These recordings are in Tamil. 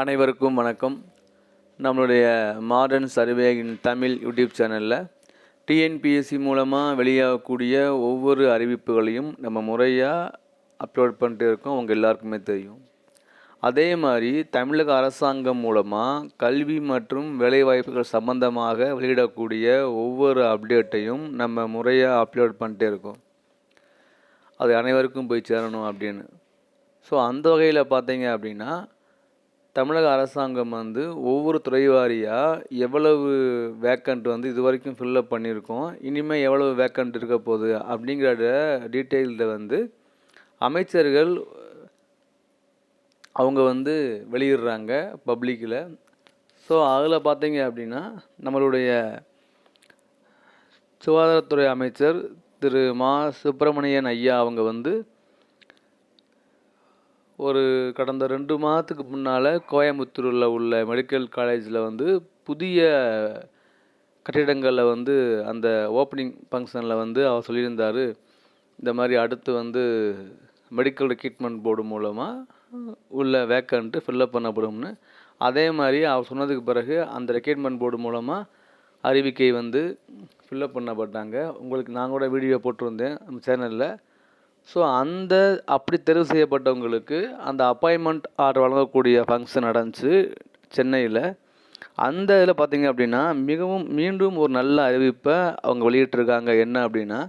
அனைவருக்கும் வணக்கம். நம்மளுடைய மாடர்ன் சர்வேயின் தமிழ் யூடியூப் சேனலில் டிஎன்பிஎஸ்சி மூலமாக வெளியாகக்கூடிய ஒவ்வொரு அறிவிப்புகளையும் நம்ம முறையாக அப்லோட் பண்ணிட்டு இருக்கோம். அவங்க எல்லாருக்குமே தெரியும். அதே மாதிரி தமிழக அரசாங்கம் மூலமாக கல்வி மற்றும் வேலைவாய்ப்புகள் சம்பந்தமாக வெளியிடக்கூடிய ஒவ்வொரு அப்டேட்டையும் நம்ம முறையாக அப்லோட் பண்ணிட்டே இருக்கோம். அது அனைவருக்கும் போய் சேரணும் அப்படின்னு. ஸோ அந்த வகையில் பார்த்தீங்க அப்படின்னா தமிழக அரசாங்கம் வந்து ஒவ்வொரு துறை வாரியாக எவ்வளவு வேக்கண்ட் வந்து இது வரைக்கும் ஃபில்லப் பண்ணியிருக்கோம் இனிமேல் எவ்வளவு வேக்கண்ட் இருக்க போகுது அப்படிங்கிற டீட்டெயில்ட வந்து அமைச்சர்கள் அவங்க வந்து வெளியிடுறாங்க பப்ளிக்கில் ஸோ அதில் பார்த்தீங்க அப்படின்னா நம்மளுடைய சுகாதாரத்துறை அமைச்சர் திரு மா. சுப்பிரமணியன் ஐயா அவங்க வந்து ஒரு கடந்த ரெண்டு மாதத்துக்கு முன்னால் கோயம்புத்தூரில் உள்ள மெடிக்கல் காலேஜில் வந்து புதிய கட்டிடங்களில் வந்து அந்த ஓப்பனிங் ஃபங்க்ஷனில் வந்து அவர் சொல்லியிருந்தார். இந்த மாதிரி அடுத்து வந்து மெடிக்கல் ரெக்ரூட்மெண்ட் போர்டு மூலமாக உள்ள வேக்கண்ட்டு ஃபில்லப் பண்ணப்படும்னு. அதே மாதிரி அவர் சொன்னதுக்கு பிறகு அந்த ரெக்ரூட்மெண்ட் போர்டு மூலமாக அறிவிக்கை வந்து ஃபில்லப் பண்ணப்பட்டாங்க. உங்களுக்கு நான் கூட வீடியோ போட்டிருந்தேன். நம்ம சேனலில் ஸோ அந்த அப்படி தெரிவு செய்யப்பட்டவங்களுக்கு அந்த அப்பாயின்மெண்ட் ஆர்டர் வழங்கக்கூடிய ஃபங்க்ஷன் நடந்துச்சு சென்னையில். அந்த இதில் பார்த்திங்க அப்படின்னா மிகவும் மீண்டும் ஒரு நல்ல அறிவிப்பை அவங்க வெளியிட்டிருக்காங்க. என்ன அப்படின்னா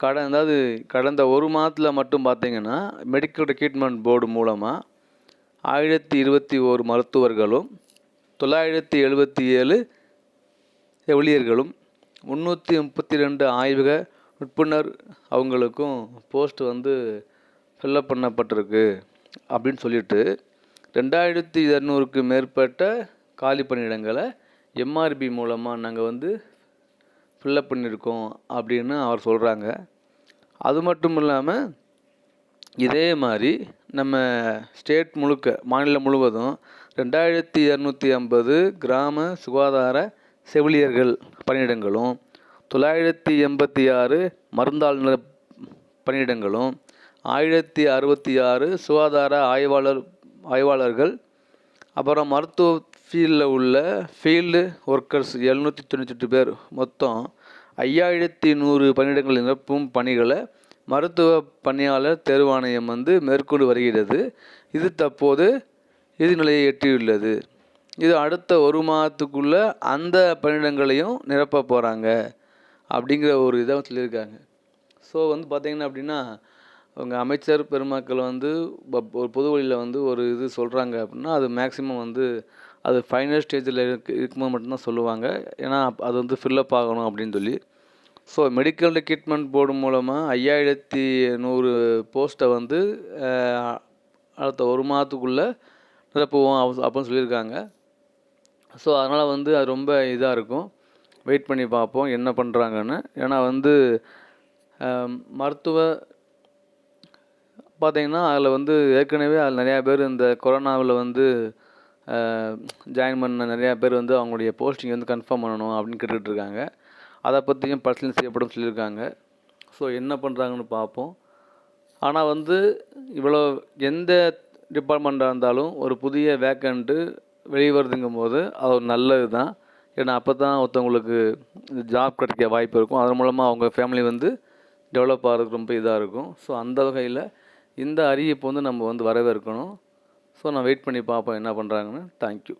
கடந்த அதாவது கடந்த ஒரு மாதத்தில் மட்டும் பார்த்தீங்கன்னா மெடிக்கல் ரெக்ரூட்மெண்ட் போர்டு மூலமாக ஆயிரத்தி இருபத்தி ஓரு மருத்துவர்களும் தொள்ளாயிரத்தி எழுபத்தி ஏழு செவிலியர்களும் முந்நூற்றி முப்பத்தி ரெண்டு ஆய்வக உட்புணர் அவங்களுக்கும் போஸ்ட் வந்து ஃபில்லப் பண்ணப்பட்டிருக்கு அப்படின்னு சொல்லிட்டு ரெண்டாயிரத்தி இரநூறுக்கு மேற்பட்ட காலி பணியிடங்களை எம்ஆர்பி மூலமாக நாங்கள் வந்து ஃபில்லப் பண்ணியிருக்கோம் அப்படின்னு அவர் சொல்கிறாங்க அது மட்டும் இல்லாமல் இதே மாதிரி நம்ம ஸ்டேட் முழுக்க மாநிலம் முழுவதும் ரெண்டாயிரத்தி இரநூத்தி ஐம்பது கிராம சுகாதார செவிலியர்கள் பணியிடங்களும் தொள்ளாயிரத்தி எண்பத்தி ஆறு மருந்தாளுநர் பணியிடங்களும் ஆயிரத்தி அறுபத்தி ஆறு சுகாதார ஆய்வாளர் ஆய்வாளர்கள் அப்புறம் மருத்துவ ஃபீல்டில் உள்ள ஃபீல்டு ஒர்க்கர்ஸ் எழுநூற்றி தொண்ணூத்தெட்டு பேர் மொத்தம் ஐயாயிரத்தி நூறு பணியிடங்கள் நிரப்பும் பணிகளை மருத்துவ பணியாளர் தேர்வாணையம் வந்து மேற்கொண்டு வருகிறது. இது தற்போது இறுதிநிலையை எட்டியுள்ளது. இது அடுத்த ஒரு மாதத்துக்குள்ளே அந்த பணியிடங்களையும் நிரப்ப போகிறாங்க அப்படிங்கிற ஒரு இதை சொல்லியிருக்காங்க ஸோ வந்து பார்த்திங்கன்னா அப்படின்னா அவங்க அமைச்சர் பெருமக்கள் வந்து ப- ஒரு பொது வழியில் வந்து ஒரு இது சொல்கிறாங்க அப்படின்னா அது மேக்ஸிமம் வந்து அது ஃபைனல் ஸ்டேஜில் இருக்கு இருக்கும்போது மட்டும்தான் சொல்லுவாங்க. ஏன்னா அது வந்து ஃபில்லப் ஆகணும் அப்படின்னு சொல்லி. ஸோ மெடிக்கல் ரெக்ரூட்மெண்ட் போர்டு மூலமாக ஐயாயிரத்தி நூறு போஸ்ட்டை வந்து அடுத்த ஒரு மாதத்துக்குள்ளே நிரப்புவோம் அப்படின்னு சொல்லியிருக்காங்க. ஸோ அதனால் வந்து அது ரொம்ப இதாக இருக்கும். வெயிட் பண்ணி பார்ப்போம் என்ன பண்ணுறாங்கன்னு ஏன்னா வந்து மருத்துவ பார்த்திங்கன்னா அதில் வந்து ஏற்கனவே அதில் நிறையா பேர் இந்த கொரோனாவில் வந்து ஜாயின் பண்ண நிறையா பேர் வந்து அவங்களுடைய போஸ்டிங் வந்து கன்ஃபார்ம் பண்ணணும் அப்படின்னு கேட்டுட்ருக்காங்க. இருக்காங்க அதை பற்றியும் பரிசீலனை செய்யப்படும் சொல்லியிருக்காங்க. ஸோ என்ன பண்ணுறாங்கன்னு பார்ப்போம். ஆனால் வந்து இவ்வளோ எந்த டிபார்ட்மெண்ட்டாக இருந்தாலும் ஒரு புதிய வேக்கண்ட்டு வெளிவருதுங்கும் போது அது ஒரு நல்லது தான் ஏன்னா அப்போ தான் ஒருத்தவங்களுக்கு ஜாப் கிடைக்க வாய்ப்பு இருக்கும். அதன் மூலமாக அவங்க ஃபேமிலி வந்து டெவலப் ஆகிறதுக்கு ரொம்ப இதாக இருக்கும். ஸோ அந்த வகையில் இந்த அறிவிப்பு வந்து நம்ம வந்து வரவேற்கணும். ஸோ நான் வெயிட் பண்ணி பார்ப்போம் என்ன பண்ணுறாங்கன்னு தேங்க்யூ